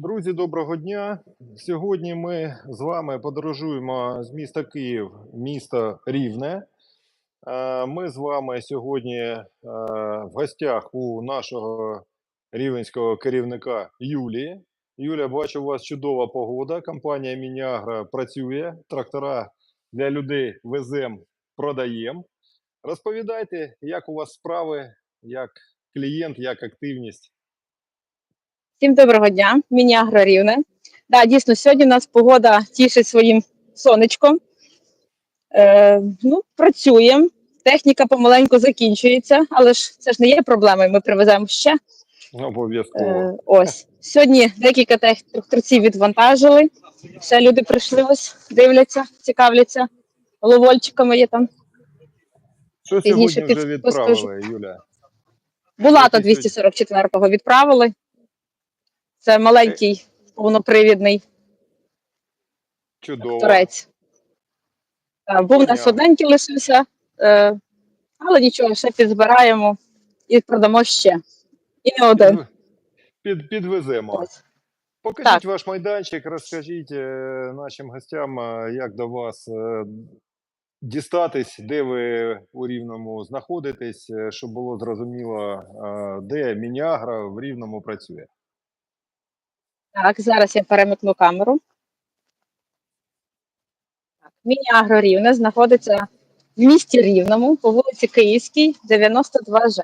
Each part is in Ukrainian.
Друзі, доброго дня. Сьогодні ми з вами подорожуємо з міста Київ, місто Рівне. Е, Ми з вами сьогодні е, в гостях у нашого рівненського керівника Юлії. Юля, бачу, у вас чудова погода. Компанія Мініагра працює. Трактора для людей везем, продаємо. Розповідайте, як у вас справи, як клієнт, як активність. Всім доброго дня, Міні-Агро Рівне. Да, дійсно, сьогодні у нас погода тішить своїм сонечком. Е, ну, працюємо. Техніка помаленьку закінчується, але ж це ж не є проблемою. Ми привеземо ще. Обов'язково. Е, ось сьогодні декілька тракторців відвантажили. Ще люди прийшли ось, дивляться, цікавляться. Ловольчиками є там. Що пізніше сьогодні вже відправили, Юля? Булата 244-го відправили. Це маленький повнопривідний Чудово. Торець. Е, Був у нас одненький лишився, е, але нічого, ще підзбираємо і продамо ще. І не один. Під, під, підвеземо. Покажіть Так. ваш майданчик, розкажіть е, нашим гостям, е, як до вас е, дістатись, де ви у Рівному знаходитесь, е, щоб було зрозуміло, е, де Мініагра в Рівному працює. Так, зараз я перемикну камеру. Міні-Агро Рівне знаходиться в місті Рівному по вулиці Київській, 92Ж.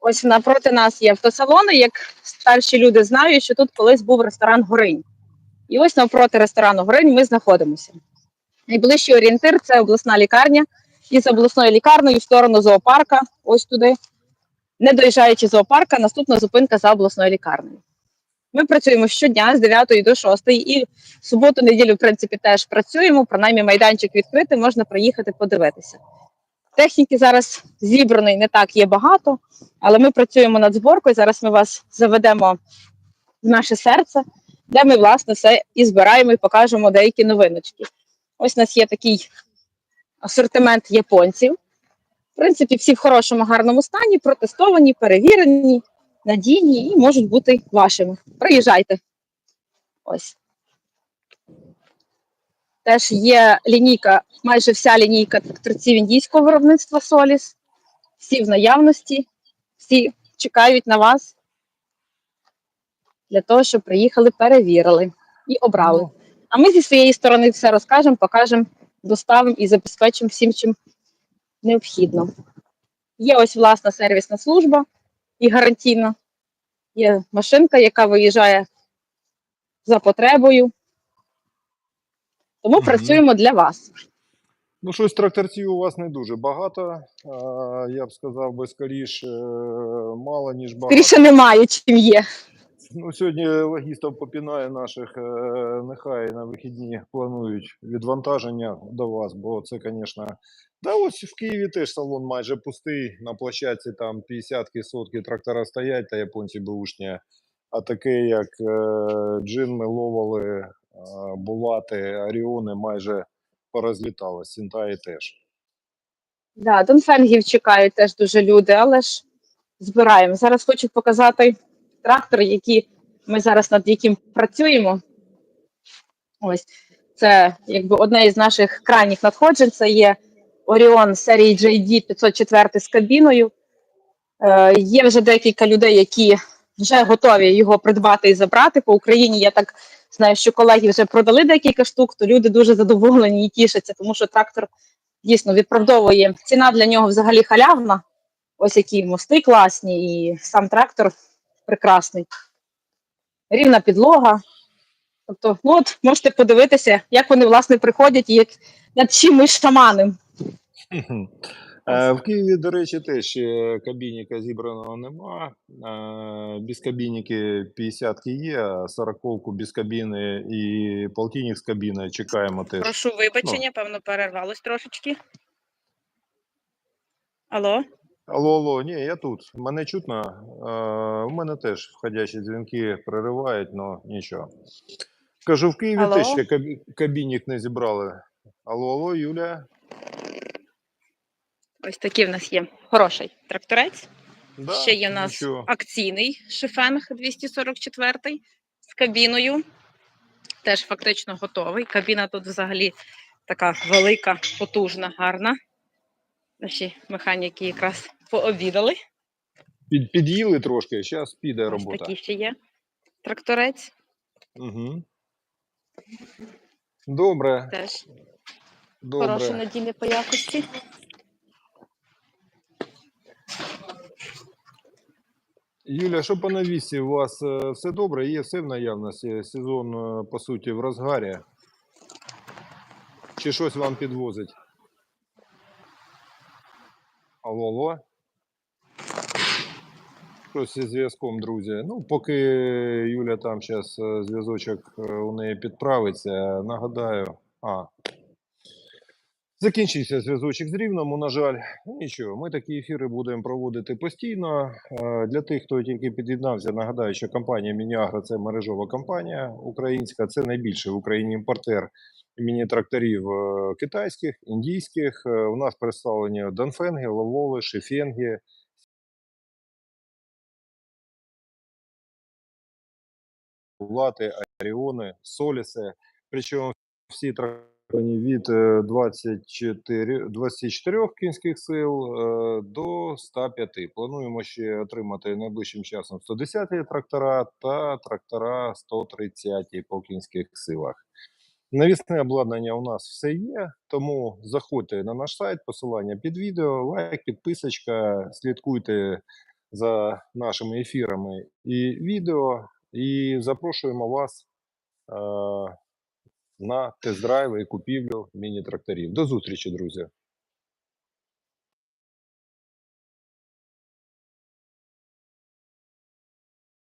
Ось напроти нас є автосалони. Як старші люди знають, що тут колись був ресторан Горинь. І ось навпроти ресторану Горинь ми знаходимося. Найближчий орієнтир це обласна лікарня. І з обласною лікарнею в сторону зоопарка, ось туди. Не доїжджаючи зоопарка, наступна зупинка за обласною лікарнею. Ми працюємо щодня з 9 до 6 і суботу, неділю, в принципі, теж працюємо. Принаймні, майданчик відкритий, можна приїхати подивитися. Техніки зараз зібраної не так є багато, але ми працюємо над зборкою. Зараз ми вас заведемо в наше серце, де ми, власне, все і збираємо і покажемо деякі новиночки. Ось у нас є такий асортимент японців. В принципі, всі в хорошому, гарному стані, протестовані, перевірені, надійні і можуть бути вашими. Приїжджайте. Ось. Теж є лінійка, майже вся лінійка тракторців індійського виробництва Соліс. Всі в наявності, всі чекають на вас для того, щоб приїхали, перевірили і обрали. А ми зі своєї сторони все розкажемо, покажемо, доставимо і забезпечимо всім, чим необхідно. Є ось власна сервісна служба і гарантійна. Є машинка, яка виїжджає за потребою. Тому Мгм. працюємо для вас. Ну, щось тракторців у вас не дуже багато. Я б сказав би скоріше, мало, ніж багато. Скоріше немає, чим є. Ну, сьогодні логістів попінає наших, е, нехай на вихідні планують відвантаження до вас, бо це, звісно. Да, ось в Києві теж салон майже пустий. На площадці там 50-ки, сотки трактора стоять, та японці бушні. А таке, як е, джинми, ловали, е, булати, аріони майже порозлітали, сінтаї теж. Да, Донфенгів чекають теж дуже люди, але ж збираємо. Зараз хочу показати трактор, який ми зараз над яким працюємо. Ось це якби одне із наших крайніх надходжень. Це є Orion серії JD 504 з кабіною. Е, є вже декілька людей, які вже готові його придбати і забрати. По Україні я так знаю, що колеги вже продали декілька штук, то люди дуже задоволені і тішаться, тому що трактор дійсно відправдовує. Ціна для нього взагалі халявна. Ось які мости класні, і сам трактор прекрасний. Рівна підлога. Тобто, ну от можете подивитися, як вони власне приходять і як над чим ми шаманим. Е, В Києві, до речі, теж кабініка зібраного нема. Е, Без кабініки 50-ки є, а 40-ку без кабіни і полтинник з кабіною чекаємо теж. Прошу вибачення, певно, перервалось трошечки. Алло, Алло, алло, ні, я тут. Мене чутно. Е, У мене теж входящі дзвінки проривають, але нічого. Кажу, в Києві Алло? теж ще кабі- кабінік не зібрали. Алло, алло, Юля. ось такий в нас є хороший тракторець. Да, Ще є у нас нічого. акційний шифенг 244 кабіною. Теж фактично готовий. Кабіна тут взагалі така велика, потужна, гарна. Наші механіки якраз пообідали. Під, під'їли трошки, зараз піде робота. такий ще є тракторець. Угу. Добре, Теж добре. хороший надійний по якості. Юля, що по навісі? У вас е, все добре? Є все в наявності? Сезон, е, по суті, в розгарі? Чи щось вам підвозить? Алло, алло? Щось зі зв'язком, друзі. Ну, поки Юля там зараз зв'язочок е, у неї підправиться, нагадаю. А, Закінчився зв'язочок з Рівному, на жаль. Ну, Нічого, ми такі ефіри будемо проводити постійно. Е, Для тих, хто тільки під'єднався, нагадаю, що компанія Мініагро це мережова компанія українська. Це найбільший в Україні імпортер міні-тракторів е, китайських, індійських. Е, У нас представлені Донфенги, Лаволи, Шефенги. Лати, Аріони, Соліси. Причому всі трактори від е, 24, 24 кінських сил е, до 105. Плануємо ще отримати найближчим часом 110 трактора та трактора 130 по кінських силах. Навісне обладнання у нас все є, тому заходьте на наш сайт, посилання під відео, лайк, підписочка, слідкуйте за нашими ефірами і відео, і запрошуємо вас е, на тест-драйв і купівлю міні-тракторів. До зустрічі, друзі!